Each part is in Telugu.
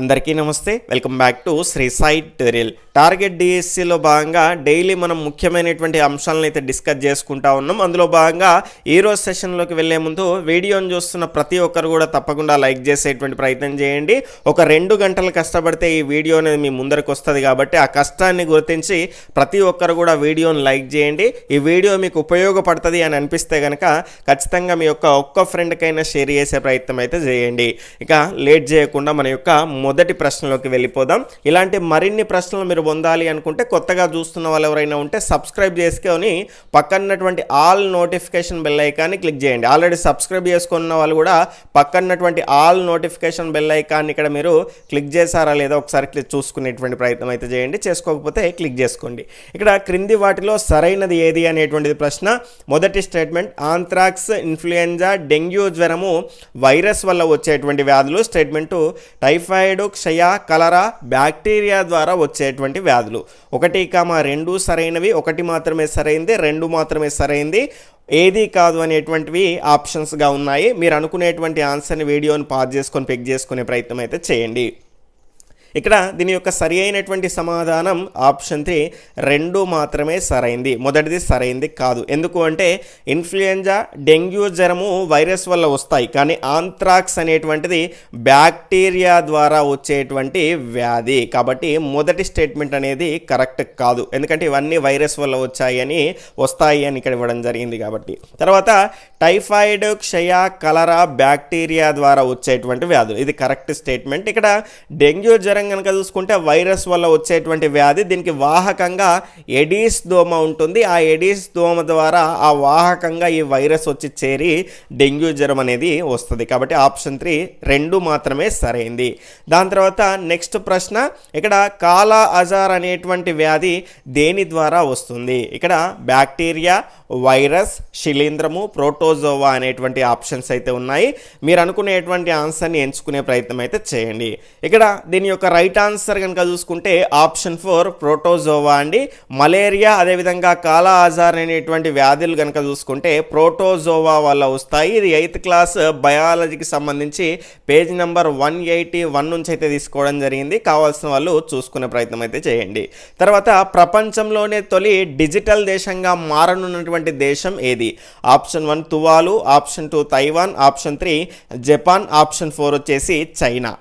అందరికీ నమస్తే. Welcome back to Shri Sai tutorial target డిఎస్సిలో భాగంగా డైలీ మనం ముఖ్యమైనటువంటి అంశాలను అయితే డిస్కస్ చేసుకుంటా ఉన్నాం. అందులో భాగంగా ఈరోజు సెషన్లోకి వెళ్ళే ముందు వీడియోని చూస్తున్న ప్రతి ఒక్కరు కూడా తప్పకుండా లైక్ చేసేటువంటి ప్రయత్నం చేయండి. ఒక రెండు గంటలు కష్టపడితే ఈ వీడియో అనేది మీ ముందరకు వస్తుంది కాబట్టి ఆ కష్టాన్ని గుర్తించి ప్రతి ఒక్కరు కూడా వీడియోని లైక్ చేయండి. ఈ వీడియో మీకు ఉపయోగపడుతుంది అని అనిపిస్తే కనుక ఖచ్చితంగా మీ యొక్క ఒక్క ఫ్రెండ్కైనా షేర్ చేసే ప్రయత్నం అయితే చేయండి. ఇక లేట్ చేయకుండా మన యొక్క మొదటి ప్రశ్నలోకి వెళ్ళిపోదాం. ఇలాంటి మరిన్ని ప్రశ్నలు మీరు పొందాలి అనుకుంటే కొత్తగా చూస్తున్న వాళ్ళు ఎవరైనా ఉంటే సబ్స్క్రైబ్ చేసుకొని పక్కన్నటువంటి ఆల్ నోటిఫికేషన్ బెల్ ఐకాన్ని క్లిక్ చేయండి. ఆల్రెడీ సబ్స్క్రైబ్ చేసుకున్న వాళ్ళు కూడా పక్కన్నటువంటి ఆల్ నోటిఫికేషన్ బెల్ ఐకాన్ని ఇక్కడ మీరు క్లిక్ చేశారా లేదా ఒకసారి క్లిక్ చూసుకునేటువంటి ప్రయత్నం అయితే చేయండి. చేసుకోకపోతే క్లిక్ చేసుకోండి. ఇక్కడ క్రింది వాటిలో సరైనది ఏది అనేటువంటిది ప్రశ్న. మొదటి స్టేట్మెంట్ ఆంథ్రాక్స్ ఇన్ఫ్లుయెంజా డెంగ్యూ జ్వరము వైరస్ వల్ల వచ్చేటువంటి వ్యాధులు. స్టేట్మెంటు టైఫాయిడ్ క్షయ కలరా బ్యాక్టీరియా ద్వారా వచ్చేటువంటి వ్యాధులు. ఒకటి కామ రెండు సరైనవి ఒకటి మాత్రమే సరైంది రెండు మాత్రమే సరైంది. ఏది కాదు అనేటువంటివి ఆప్షన్స్గా ఉన్నాయి. మీరు అనుకునేటువంటి ఆన్సర్ని వీడియోని పాజ్ చేసుకొని పిక్ చేసుకునే ప్రయత్నం అయితే చేయండి. ఇక్కడ దీని యొక్క సరి అయినటువంటి సమాధానం ఆప్షన్ త్రీ రెండు మాత్రమే సరైంది. మొదటిది సరైంది కాదు. ఎందుకు అంటే ఇన్ఫ్లుయెంజా డెంగ్యూ జ్వరము వైరస్ వల్ల వస్తాయి. కానీ ఆంథ్రాక్స్ అనేటువంటిది బ్యాక్టీరియా ద్వారా వచ్చేటువంటి వ్యాధి. కాబట్టి మొదటి స్టేట్మెంట్ అనేది కరెక్ట్ కాదు. ఎందుకంటే ఇవన్నీ వైరస్ వల్ల వచ్చాయని వస్తాయి అని ఇక్కడ ఇవ్వడం జరిగింది కాబట్టి. తర్వాత టైఫాయిడ్ క్షయ కలరా బ్యాక్టీరియా ద్వారా వచ్చేటువంటి వ్యాధులు. ఇది కరెక్ట్ స్టేట్మెంట్. ఇక్కడ డెంగ్యూ జ్వరం కనుక చూసుకుంటే వైరస్ వల్ల వచ్చేటువంటి వ్యాధి దీనికి వాహకంగా ఎడీస్ దోమ ఉంటుంది. ఆ ఎడీస్ దోమ ద్వారా ఆ వాహకంగా ఈ వైరస్ వచ్చి చేరి డెంగ్యూ జ్వరం అనేది వస్తుంది. కాబట్టి ఆప్షన్ త్రీ రెండు మాత్రమే సరైంది. దాని తర్వాత నెక్స్ట్ ప్రశ్న ఇక్కడ కాలా అజార్ అనేటువంటి వ్యాధి దేని ద్వారా వస్తుంది? ఇక్కడ బ్యాక్టీరియా వైరస్ శిలీంధ్రము ప్రోటోజోవా అనేటువంటి ఆప్షన్స్ అయితే ఉన్నాయి. మీరు అనుకునేటువంటి ఆన్సర్ని ఎంచుకునే ప్రయత్నం అయితే చేయండి. ఇక్కడ దీని యొక్క రైట్ ఆన్సర్ కనుక చూసుకుంటే ఆప్షన్ ఫోర్ ప్రోటోజోవా అండి. మలేరియా అదేవిధంగా కాలా ఆజార్ అనేటువంటి వ్యాధులు కనుక చూసుకుంటే ప్రోటోజోవా వల్ల వస్తాయి. ఇది ఎయిత్ క్లాస్ బయాలజీకి సంబంధించి page number one eighty one నుంచి అయితే తీసుకోవడం జరిగింది. కావాల్సిన వాళ్ళు చూసుకునే ప్రయత్నం అయితే చేయండి. తర్వాత ప్రపంచంలోనే తొలి డిజిటల్ దేశంగా మారనున్నటువంటి దేశం ఏది? Option one Tuvalu option two Taiwan option three Japan option four వచ్చేసి చైనా.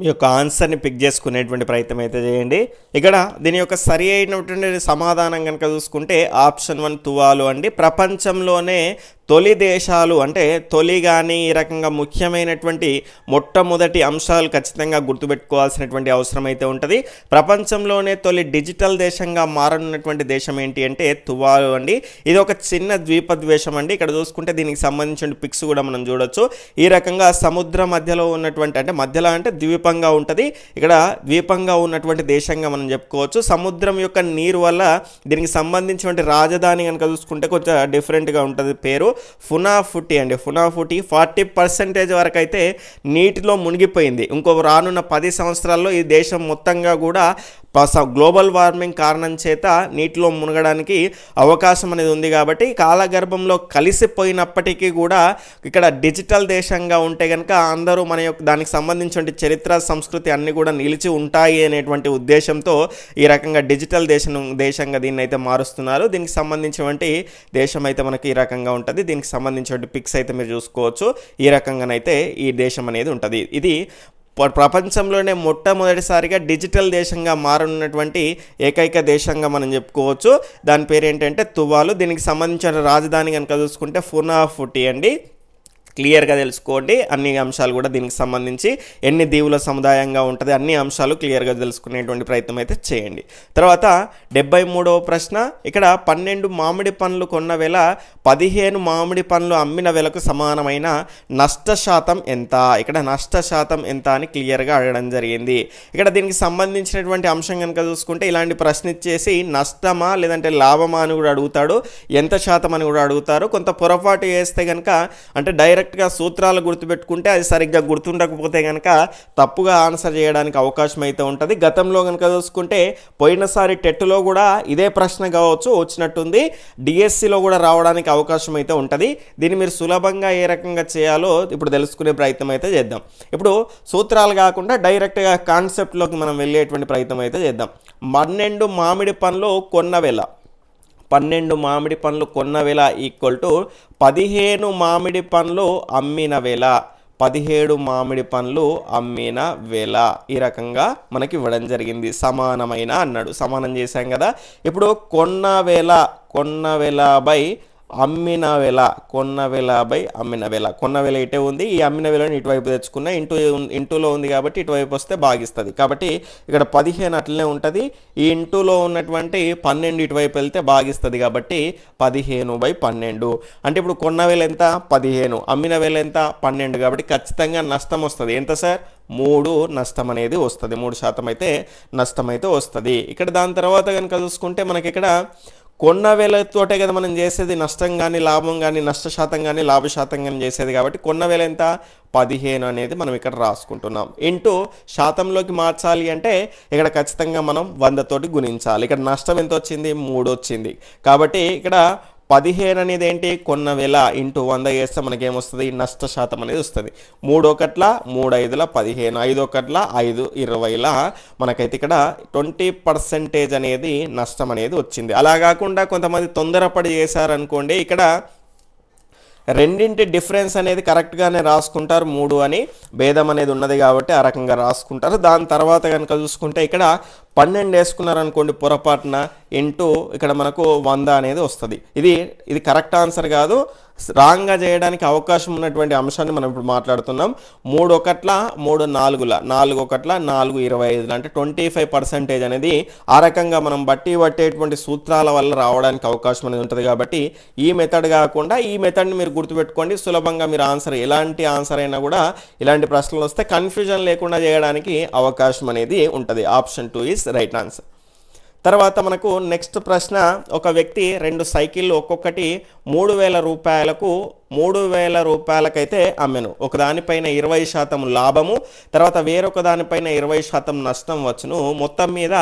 మీ యొక్క ఆన్సర్ని పిక్ చేసుకునేటువంటి ప్రయత్నం అయితే చేయండి. ఇక్కడ దీని యొక్క సరి అయినటువంటి సమాధానం కనుక చూసుకుంటే ఆప్షన్ వన్ తువాలు అండి. ప్రపంచంలోనే తొలి దేశాలు అంటే తొలి కానీ ఈ రకంగా ముఖ్యమైనటువంటి మొట్టమొదటి అంశాలు ఖచ్చితంగా గుర్తుపెట్టుకోవాల్సినటువంటి అవసరం అయితే ఉంటుంది. ప్రపంచంలోనే తొలి డిజిటల్ దేశంగా మారనున్నటువంటి దేశం ఏంటి అంటే తువాలు అండి. ఇది ఒక చిన్న ద్వీప ద్వేషం అండి. ఇక్కడ చూసుకుంటే దీనికి సంబంధించిన పిక్స్ కూడా మనం చూడొచ్చు. ఈ రకంగా సముద్ర మధ్యలో ఉన్నటువంటి అంటే మధ్యలో అంటే ద్వీపంగా ఉంటుంది. ఇక్కడ ద్వీపంగా ఉన్నటువంటి దేశంగా మనం చెప్పుకోవచ్చు. సముద్రం యొక్క నీరు వల్ల దీనికి సంబంధించినటువంటి రాజధాని కనుక చూసుకుంటే కొంచెం డిఫరెంట్గా ఉంటుంది పేరు. ఫునాఫుటి అండి ఫునాఫుటి ఫార్టీ పర్సెంటేజ్ వరకు అయితే నీటిలో మునిగిపోయింది. ఇంకో రానున్న పది సంవత్సరాల్లో ఈ దేశం మొత్తంగా కూడా గ్లోబల్ వార్మింగ్ కారణం చేత నీటిలో మునగడానికి అవకాశం అనేది ఉంది కాబట్టి కాలగర్భంలో కలిసిపోయినప్పటికీ కూడా ఇక్కడ డిజిటల్ దేశంగా ఉంటే కనుక అందరూ మన యొక్క దానికి సంబంధించిన చరిత్ర సంస్కృతి అన్నీ కూడా నిలిచి ఉంటాయి అనేటువంటి ఉద్దేశంతో ఈ రకంగా డిజిటల్ దేశం దేశంగా దీన్ని అయితే మారుస్తున్నారు. దీనికి సంబంధించినటువంటి దేశం అయితే మనకి ఈ రకంగా ఉంటుంది. దీనికి సంబంధించిన పిక్స్ అయితే మీరు చూసుకోవచ్చు. ఈ రకంగానైతే ఈ దేశం అనేది ఉంటుంది. ఇది ప్రపంచంలోనే మొట్టమొదటిసారిగా డిజిటల్ దేశంగా మారనున్నటువంటి ఏకైక దేశంగా మనం చెప్పుకోవచ్చు. దాని పేరు ఏంటంటే తువాలు. దీనికి సంబంధించిన రాజధాని కనుక చూసుకుంటే ఫునాఫుటి అండి. క్లియర్గా తెలుసుకోండి. అన్ని అంశాలు కూడా దీనికి సంబంధించి ఎన్ని దీవుల సముదాయంగా ఉంటుంది అన్ని అంశాలు క్లియర్గా తెలుసుకునేటువంటి ప్రయత్నం అయితే చేయండి. తర్వాత డెబ్బై మూడవ ప్రశ్న ఇక్కడ పన్నెండు మామిడి పండ్లు కొన్న వేళ పదిహేను మామిడి పండ్లు అమ్మిన వేలకు సమానమైన నష్ట శాతం ఎంత? ఇక్కడ నష్ట శాతం ఎంత అని క్లియర్గా అడగడం జరిగింది. ఇక్కడ దీనికి సంబంధించినటువంటి అంశం కనుక చూసుకుంటే ఇలాంటి ప్రశ్న ఇచ్చేసి నష్టమా లేదంటే లాభమా అని కూడా అడుగుతాడు. ఎంత శాతం అని కూడా అడుగుతారు. కొంత పొరపాటు చేస్తే కనుక అంటే డైరెక్ట్ కరెక్ట్గా సూత్రాలు గుర్తుపెట్టుకుంటే అది సరిగ్గా గుర్తుండకపోతే కనుక తప్పుగా ఆన్సర్ చేయడానికి అవకాశం అయితే ఉంటుంది. గతంలో కనుక చూసుకుంటే పోయినసారి టెట్లో కూడా ఇదే ప్రశ్న కావచ్చు వచ్చినట్టుంది. డిఎస్సిలో కూడా రావడానికి అవకాశం అయితే ఉంటుంది. దీన్ని మీరు సులభంగా ఏ రకంగా చేయాలో ఇప్పుడు తెలుసుకునే ప్రయత్నం అయితే చేద్దాం. ఇప్పుడు సూత్రాలు కాకుండా డైరెక్ట్గా కాన్సెప్ట్లోకి మనం వెళ్ళేటువంటి ప్రయత్నం అయితే చేద్దాం. పన్నెండు మామిడి పనులు కొన్న వేళ పన్నెండు మామిడి పండ్లు కొన్న వేళ ఈక్వల్ టు పదిహేను మామిడి పండ్లు అమ్మిన వేళ. పదిహేడు మామిడి పండ్లు అమ్మిన వేళ. ఈ రకంగా మనకి ఇవ్వడం జరిగింది. సమానమైన అన్నాడు. సమానం చేశాం కదా. ఇప్పుడు కొన్న వేళ కొన్న వేళ బై అమ్మిన వెల కొన్న వెలపై బై అమ్మిన వెల. కొన్న వెల ఇటే ఉంది ఈ అమ్మిన వెలను ఇటువైపు తెచ్చుకున్న ఇంటూ ఇంటూలో ఉంది కాబట్టి ఇటువైపు వస్తే భాగిస్తుంది కాబట్టి ఇక్కడ పదిహేను అట్లనే ఉంటుంది. ఈ ఇంటూలో ఉన్నటువంటి పన్నెండు ఇటువైపు వెళ్తే భాగిస్తుంది కాబట్టి పదిహేను బై పన్నెండు. అంటే ఇప్పుడు కొన్న వేల ఎంత? పదిహేను. అమ్మిన వేల ఎంత? పన్నెండు. కాబట్టి ఖచ్చితంగా నష్టం వస్తుంది. ఎంత సార్? మూడు నష్టం అనేది వస్తుంది. మూడు శాతం అయితే నష్టం అయితే వస్తుంది. ఇక్కడ దాని తర్వాత కనుక చూసుకుంటే మనకి ఇక్కడ కొన్న వేలతోటే కదా మనం చేసేది నష్టం కానీ లాభం కానీ నష్ట శాతం కానీ లాభశాతం కానీ చేసేది కాబట్టి కొన్న వేల ఎంత? పదిహేను అనేది మనం ఇక్కడ రాసుకుంటున్నాం. ఇంటూ శాతంలోకి మార్చాలి అంటే ఇక్కడ ఖచ్చితంగా మనం వందతోటి గుణించాలి. ఇక్కడ నష్టం ఎంత వచ్చింది? మూడు వచ్చింది. కాబట్టి ఇక్కడ పదిహేను అనేది ఏంటి? కొన్న వేల ఇంటూ వంద చేస్తే మనకేమొస్తుంది? నష్ట శాతం అనేది వస్తుంది. మూడు ఒకట్ల మూడు ఐదుల పదిహేను. ఐదు ఒకట్ల ఐదు ఇరవైల మనకైతే ఇక్కడ ట్వంటీ పర్సెంటేజ్ అనేది నష్టం అనేది వచ్చింది. అలా కాకుండా కొంతమంది తొందరపడి చేశారనుకోండి ఇక్కడ రెండింటి డిఫరెన్స్ అనేది కరెక్ట్గానే రాసుకుంటారు మూడు అని. భేదం అనేది ఉన్నది కాబట్టి ఆ రకంగా రాసుకుంటారు. దాని తర్వాత కనుక చూసుకుంటే ఇక్కడ పన్నెండు వేసుకున్నారనుకోండి పొరపాటున ఇంటూ ఇక్కడ మనకు వంద అనేది వస్తుంది. ఇది ఇది కరెక్ట్ ఆన్సర్ కాదు. రాంగ్గా చేయడానికి అవకాశం ఉన్నటువంటి అంశాన్ని మనం ఇప్పుడు మాట్లాడుతున్నాం. మూడు ఒకట్ల మూడు నాలుగుల నాలుగు ఒకట్ల నాలుగు ఇరవై ఐదుల అంటే ట్వంటీ ఫైవ్ పర్సెంటేజ్ అనేది ఆ రకంగా మనం బట్టి పట్టేటువంటి సూత్రాల వల్ల రావడానికి అవకాశం అనేది ఉంటుంది కాబట్టి ఈ మెథడ్ కాకుండా ఈ మెథడ్ని మీరు గుర్తుపెట్టుకోండి. సులభంగా మీరు ఆన్సర్ ఎలాంటి ఆన్సర్ అయినా కూడా ఇలాంటి ప్రశ్నలు వస్తే కన్ఫ్యూజన్ లేకుండా చేయడానికి అవకాశం అనేది ఉంటుంది. Option two is right answer. తర్వాత మనకు నెక్స్ట్ ప్రశ్న ఒక వ్యక్తి రెండు సైకిళ్ళు ఒక్కొక్కటి మూడు వేల రూపాయలకు మూడు వేల రూపాయలకైతే అమ్మెను. ఒకదానిపైన ఇరవై శాతం లాభము తర్వాత వేరొక దానిపైన ఇరవై శాతం నష్టం వచ్చును. మొత్తం మీద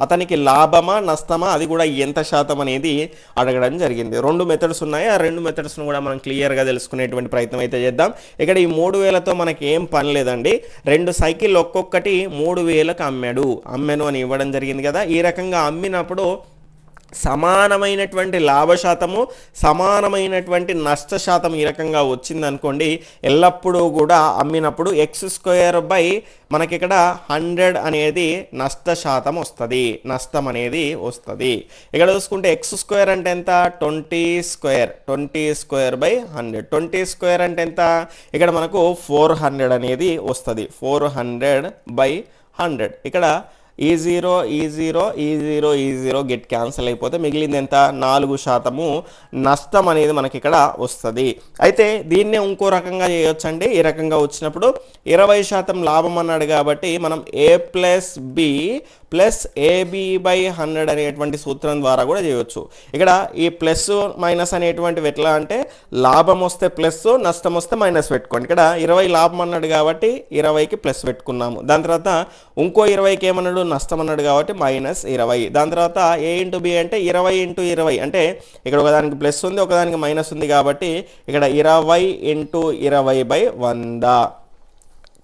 అతనికి లాభమా నష్టమా అది కూడా ఎంత శాతం అనేది అడగడం జరిగింది. రెండు మెథడ్స్ ఉన్నాయి. ఆ రెండు మెథడ్స్ను కూడా మనం క్లియర్గా తెలుసుకునేటువంటి ప్రయత్నం అయితే చేద్దాం. ఇక్కడ ఈ మూడు వేలతో మనకి ఏం పని లేదండి. రెండు సైకిల్ ఒక్కొక్కటి మూడు వేలకు అమ్మాడు. అమ్మెను అని ఇవ్వడం జరిగింది కదా. ఈ రకంగా అమ్మినప్పుడు సమానమైనటువంటి లాభశాతము సమానమైనటువంటి నష్ట శాతం ఈ రకంగా వచ్చింది అనుకోండి ఎల్లప్పుడూ కూడా అమ్మినప్పుడు ఎక్స్ స్క్వేర్ బై మనకి ఇక్కడ హండ్రెడ్ అనేది నష్ట శాతం వస్తుంది నష్టం అనేది వస్తుంది. ఇక్కడ చూసుకుంటే ఎక్స్ స్క్వేర్ అంటే ఎంత? Twenty square twenty square by hundred. Twenty square అంటే ఎంత? ఇక్కడ మనకు ఫోర్ హండ్రెడ్ అనేది వస్తుంది ఫోర్ హండ్రెడ్ బై హండ్రెడ్. ఇక్కడ ఈ జీరో ఈ జీరో ఈ జీరో ఈ జీరో గెట్ క్యాన్సిల్ అయిపోతే మిగిలింది ఎంత? నాలుగు శాతము నష్టం అనేది మనకి ఇక్కడ వస్తుంది. అయితే దీన్నే ఇంకో రకంగా చేయొచ్చండి. ఈ రకంగా వచ్చినప్పుడు ఇరవై శాతం లాభం అన్నాడు కాబట్టి మనం A plus B plus AB by hundred అనేటువంటి సూత్రం ద్వారా కూడా చేయవచ్చు ఇక్కడ ఈ ప్లస్ మైనస్ అనేటువంటివి ఎట్లా అంటే లాభం వస్తే ప్లస్ నష్టం వస్తే మైనస్ పెట్టుకోండి. ఇక్కడ ఇరవై లాభం అన్నాడు కాబట్టి ఇరవైకి ప్లస్ పెట్టుకున్నాము. దాని తర్వాత ఇంకో ఇరవైకి ఏమన్నాడు? నష్టం అన్నాడు కాబట్టి మైనస్ ఇరవై. దాని తర్వాత ఏ ఇంటూ బి అంటే ఇరవై ఇంటూ ఇరవై. అంటే ఇక్కడ ఒకదానికి ప్లస్ ఉంది ఒకదానికి మైనస్ ఉంది కాబట్టి ఇక్కడ ఇరవై ఇంటూ ఇరవై బై వంద.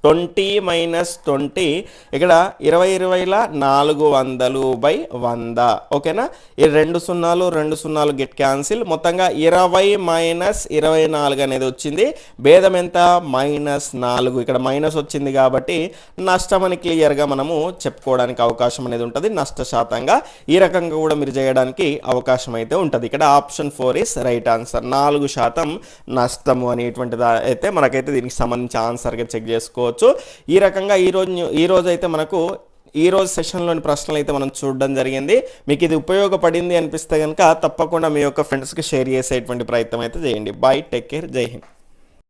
ట్వంటీ మైనస్ ట్వంటీ ఇక్కడ ఇరవై ఇరవైల నాలుగు వందలు బై వంద. ఓకేనా? ఈ రెండు సున్నాలు రెండు సున్నాలు గెట్ క్యాన్సిల్ మొత్తంగా ఇరవై మైనస్ ఇరవై నాలుగు అనేది వచ్చింది. భేదం ఎంత? మైనస్ నాలుగు. ఇక్కడ మైనస్ వచ్చింది కాబట్టి నష్టం అని క్లియర్గా మనము చెప్పుకోవడానికి అవకాశం అనేది ఉంటుంది. నష్ట శాతంగా ఈ రకంగా కూడా మీరు చేయడానికి అవకాశం అయితే ఉంటుంది. ఇక్కడ option four is right answer నాలుగు శాతం నష్టము అనేటువంటిది అయితే మనకైతే దీనికి సంబంధించి ఆన్సర్గా చెక్ చేసుకోవచ్చు. ఈ రకంగా ఈ రోజు ఈ రోజు అయితే మనకు ఈ రోజు సెషన్లోని ప్రశ్నలు అయితే మనం చూడడం జరిగింది. మీకు ఇది ఉపయోగపడింది అనిపిస్తే కనుక తప్పకుండా మీ యొక్క ఫ్రెండ్స్కి షేర్ చేసేటువంటి ప్రయత్నం అయితే చేయండి. బాయ్ టేక్ కేర్ జై హింద్.